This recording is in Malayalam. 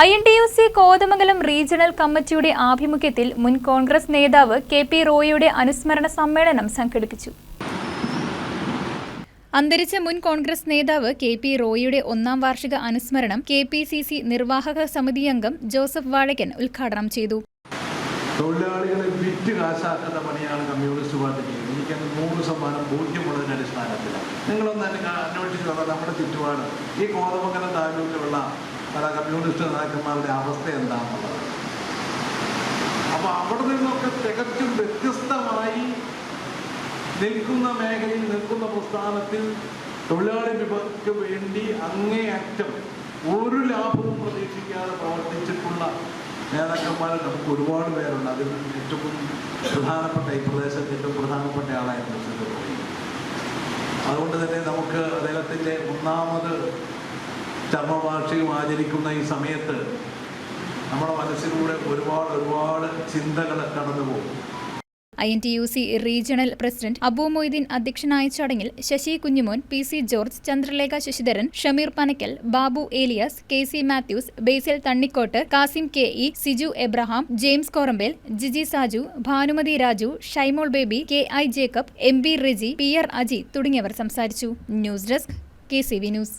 I N T U C Kothamangalam regional കമ്മിറ്റിയുടെ ആഭിമുഖ്യത്തിൽ മുൻ കോൺഗ്രസ് നേതാവ് കെ പി റോയിയുടെ അനുസ്മരണ സമ്മേളനം സംഘടിപ്പിച്ചു. അന്തരിച്ച മുൻ കോൺഗ്രസ് നേതാവ് കെ പി റോയിയുടെ ഒന്നാം വാർഷിക അനുസ്മരണം കെ പി സി സി നിർവാഹക സമിതി അംഗം ജോസഫ് വാഴക്കൻ ഉദ്ഘാടനം ചെയ്തു. തൊഴിലാളികളെ വിറ്റ് കാശാക്കുന്ന പണിയാണ് കമ്മ്യൂണിസ്റ്റ് പാർട്ടി ചെയ്യുന്നത് നൂറ് ശതമാനം ബോധ്യമുള്ളതിന്റെ അടിസ്ഥാനത്തിലാണ്. നിങ്ങളൊന്ന് അന്വേഷിച്ച് നമ്മുടെ ചുറ്റുപാട് ഈ കോതമംഗലം താലൂക്കിലുള്ള പല കമ്മ്യൂണിസ്റ്റ് നേതാക്കന്മാരുടെ അവസ്ഥ എന്താണെന്നുള്ളത്. അപ്പൊ അവിടെ നിന്നൊക്കെ തികച്ചും വ്യത്യസ്തമായി നിൽക്കുന്ന മേഖലയിൽ നിൽക്കുന്ന പ്രസ്ഥാനത്തിൽ തൊഴിലാളി വിഭവക്ക് വേണ്ടി അങ്ങേയറ്റം ഒരു ലാഭവും പ്രതീക്ഷിക്കാതെ പ്രവർത്തിച്ചിട്ടുള്ള നേതാക്കന്മാർ നമുക്ക് ഒരുപാട് പേരുണ്ട്. അതിൽ ഏറ്റവും പ്രധാനപ്പെട്ട ഈ പ്രദേശത്ത് ഏറ്റവും പ്രധാനപ്പെട്ട ആളായിരുന്നു അതുകൊണ്ട് തന്നെ നമുക്ക് അദ്ദേഹത്തിന്റെ ഒന്നാമത് ചർമ്മവാർഷികം ആചരിക്കുന്ന ഈ സമയത്ത് നമ്മുടെ മനസ്സിലൂടെ ഒരുപാട് ഒരുപാട് ചിന്തകൾ കടന്നു പോകും. I N T U C regional president Abu Moideen അധ്യക്ഷനായ ചടങ്ങിൽ Sasi Kunjumon P C George Chandralekha Sasidharan Shameer Panakkal Babu Elias K C Mathews Basil Thannikkottu Kasim K E Siju Abraham James Korambel Jiji Saju Bhanumathi Raju Shaimol Baby K I Jacob M B Riji P R Aji തുടങ്ങിയവർ സംസാരിച്ചു. News desk K C V news.